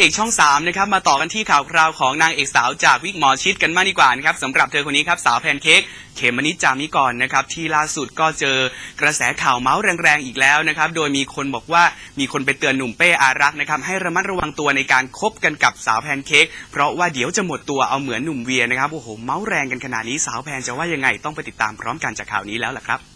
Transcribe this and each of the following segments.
เอกช่อง3นะครับมาต่อกันที่ข่าวคราวของนางเอกสาวจากวิกหมอชิดกันมากดีกว่านะครับสำหรับเธอคนนี้ครับสาวแพนเค้กเขมมนิดจามิกรนะครับที่ล่าสุดก็เจอกระแสข่าวเมาส์แรงๆอีกแล้วนะครับโดยมีคนบอกว่ามีคนไปเตือนหนุ่มเป้อารักนะครับให้ระมัดระวังตัวในการคบกันกับสาวแพนเค้กเพราะว่าเดี๋ยวจะหมดตัวเอาเหมือนหนุ่มเวียนะครับโอ้โหเมาส์แรงกันขนาดนี้สาวแพนจะว่ายังไงต้องไปติดตามพร้อมกันจากข่าวนี้แล้วล่ะครับ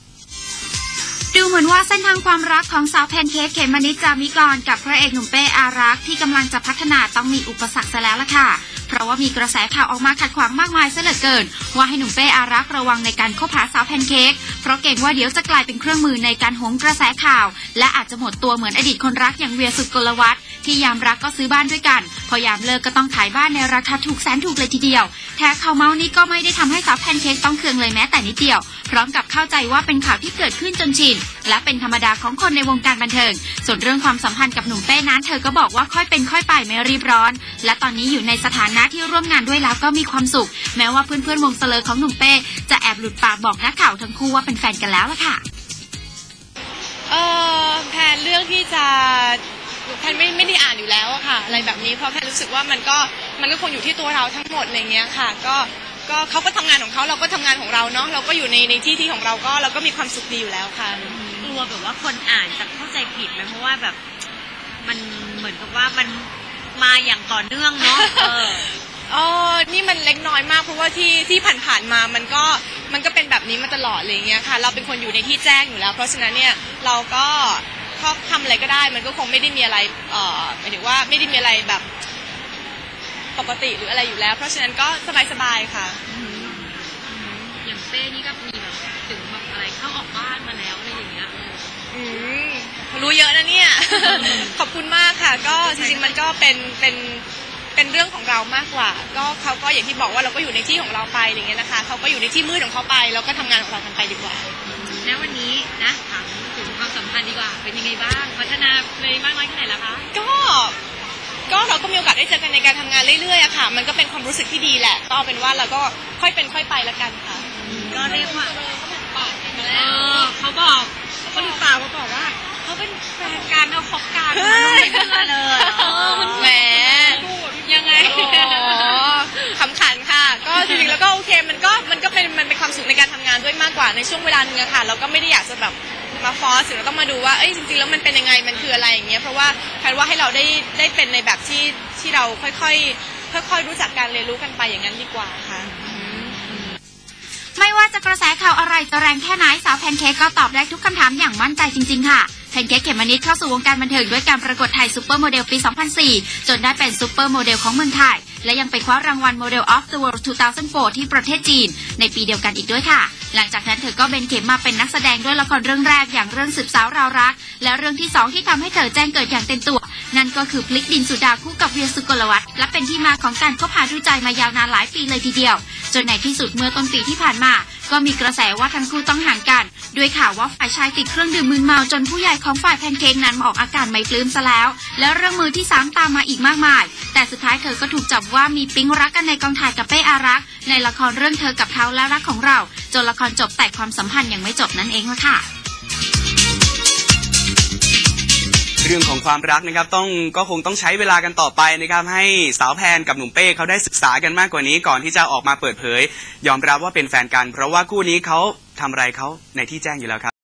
ดูเหมือนว่าเส้นทางความรักของสาวแพนเค้กเขมมนิดจามิกรกับพระเอกหนุ่มเป้อารักษ์ที่กำลังจะพัฒนาต้องมีอุปสรรคซะแล้วล่ะค่ะ เพราะว่ามีกระแสข่าวออกมาขัดขวางมากมายซะเหลือเกิน ว่าให้หนุ่มเป้อารักษ์ระวังในการคบหาสาวแพนเค้ก ราะเกรงว่าเดี๋ยวจะกลายเป็นเครื่องมือในการหงกระแสข่าว และอาจจะหมดตัวเหมือนอดีตคนรักอย่างเวียสุกลวัฒน์ที่ยามรักก็ซื้อบ้านด้วยกัน พอยามเลิกก็ต้องขายบ้านในราคาถูกแสนถูกเลยทีเดียว แท้ข่าวเมาส์นี้ก็ไม่ได้ทำให้สาวแพนเค้กต้องเคืองเลยแม้แต่นิดเดียว พร้อมกับเข้าใจว่าเป็นข่าวที่เกิดขึ้นจนชิน และเป็นธรรมดาของคนในวงการบันเทิง ส่วนเรื่องความสัมพันธ์กับหนุ่มเป้นั้นเธอก็บอกว่าค่อยเป็นค่อยไปไม่รีบร้อน และตอนนี้อยู่ในสถานะที่ร่วมงานด้วยแล้วก็มีความสุข แม้ว่าเพื่อนๆวงเสลอของหนุ่มเป้จะแอบหลุดปากบอกนักข่าวทั้งคู่ว่าเป็นแฟนกันแล้วล่ะค่ะ เออแพนเรื่องที่จะแพนไม่ไม่ได้อ่านอยู่แล้วอะค่ะ อะไรแบบนี้เพราะแพนรู้สึกว่ามันก็มันก็คงอยู่ที่ตัวเราทั้งหมดอะไรเงี้ยค่ะ ก็ก็เขาก็ทำงานของเขาเราก็ทำงานของเราเนาะเราก็อยู่ในในที่ที่ของเราก็เราก็มีความสุขดีอยู่แล้วค่ะ กลัวแบบว่าคนอ่านจะเข้าใจผิดไหมเพราะว่าแบบมันเหมือนกับว่ามันมาอย่างต่อเนื่องเนาะเอออ๋อนี่มันเล็กน้อยมากเพราะว่าที่ที่ผ่านๆมามันก็ มันก็เป็นแบบนี้มาตลอดอะไรเงี้ยค่ะ เราเป็นคนอยู่ในที่แจ้งอยู่แล้ว เพราะฉะนั้นเนี่ยเราก็เขาทำอะไรก็ได้ มันก็คงไม่ได้มีอะไรเอ่อหมายถึงว่าไม่ได้มีอะไรแบบปกติหรืออะไรอยู่แล้ว เพราะฉะนั้นก็สบายๆค่ะ อย่างเป้นี่ก็มีแบบถึงแบบอะไรเข้าออกบ้านมาแล้วอะไรอย่างเงี้ย อืมรู้เยอะนะเนี่ย ขอบคุณมากค่ะ ก็จริงๆมันก็เป็นเป็น เป็นเรื่องของเรามากกว่า ก็เขาก็อย่างที่บอกว่าเราก็อยู่ในที่ของเราไปอย่างเงี้ยนะคะเขาก็อยู่ในที่มืดของเขาไปเราก็ทำงานของเรากันไปดีกว่า ณวันนี้นะถามถึงความสัมพันธ์ดีกว่า เป็นยังไงบ้าง พัฒนาเลยมากน้อยแค่ไหนแล้วคะก็ ก็เราก็มีโอกาสได้เจอกันในการทำงานเรื่อยๆอะค่ะ มันก็เป็นความรู้สึกที่ดีแหละ ก็เอาเป็นว่าเราก็ค่อยเป็นค่อยไปละกันค่ะ ก็เรียกว่าเออเขาบอกเขาดูปากเขาบอกว่าเขาเป็นแฟนกันเขาคบกันเฮ้ยไม่เชื่อเลยเออมัน แหม ยังไง อ๋อขำขันค่ะ ก็จ ริงๆแล้วก็โอเคมันก็มันก็เป็นมันเป็นความสุขในการทำงานด้วยมากกว่าในช่วงเวลานึงอะค่ะเราก็ไม่ได้อยากจะแบบมาฟอสหรือเราต้องมาดูว่าเอ้ยจริงๆแล้วมันเป็นยังไงมันคืออะไรอย่างเงี้ยเพราะว่าแพนว่าให้เราได้ได้เป็นในแบบที่ที่เราค่อยๆค่อยๆรู้จักการเรียนรู้กันไปอย่างนั้นดีกว่าค่ะ ไม่ว่าจะกระแสข่าวอะไรจะแรงแค่ไหนสาวแพนเค้กก็ตอบได้ทุกคำถามอย่างมั่นใจจริง ๆ ค่ะ แพนเค้กเขมมนิดเข้าสู่วงการบันเทิงด้วยการประกวดไทยซูเปอร์โมเดลปี 2004 จนได้เป็นซูเปอร์โมเดลของเมืองไทย และยังไปคว้ารางวัลโมเดล of the world 2004 ที่ประเทศจีน ในปีเดียวกันอีกด้วยค่ะ หลังจากนั้นเธอก็เบนเข็มมาเป็นนักแสดงด้วยละครเรื่องแรกอย่างเรื่องสืบสาวราวรัก และเรื่องที่สองที่ทำให้เธอแจ้งเกิดอย่างเต็มตัว นั่นก็คือพลิกดินสุดาคู่กับเวียสุกลวัฒน์และเป็นที่มาของการคบหาดูใจมายาวนานหลายปีเลยทีเดียว จนในที่สุดเมื่อต้นปีที่ผ่านมา ก็มีกระแสว่าทั้งคู่ต้องห่างกัน ด้วยข่าวว่าฝ่ายชายติดเครื่องดื่มมึนเมาจนผู้ใหญ่ของฝ่ายแพนเค้กนั้นออกอาการไม่ปลื้มซะแล้ว แล้วเรื่องมือที่สามตามมาอีกมากมาย แต่สุดท้ายเธอก็ถูกจับว่ามีปิ๊งรักกันในกองถ่ายกับเป้อารักษ์ในละครเรื่องเธอกับเขาและรักของเรา จนละครจบแต่ความสัมพันธ์ยังไม่จบนั่นเองละค่ะ เรื่องของความรักนะครับต้องก็คงต้องใช้เวลากันต่อไปนะครับให้สาวแพนกับหนุ่มเป้เขาได้ศึกษากันมากกว่านี้ก่อนที่จะออกมาเปิดเผย ยอมรับว่าเป็นแฟนกัน เพราะว่าคู่นี้เขาทำอะไรเขาในที่แจ้งอยู่แล้วครับ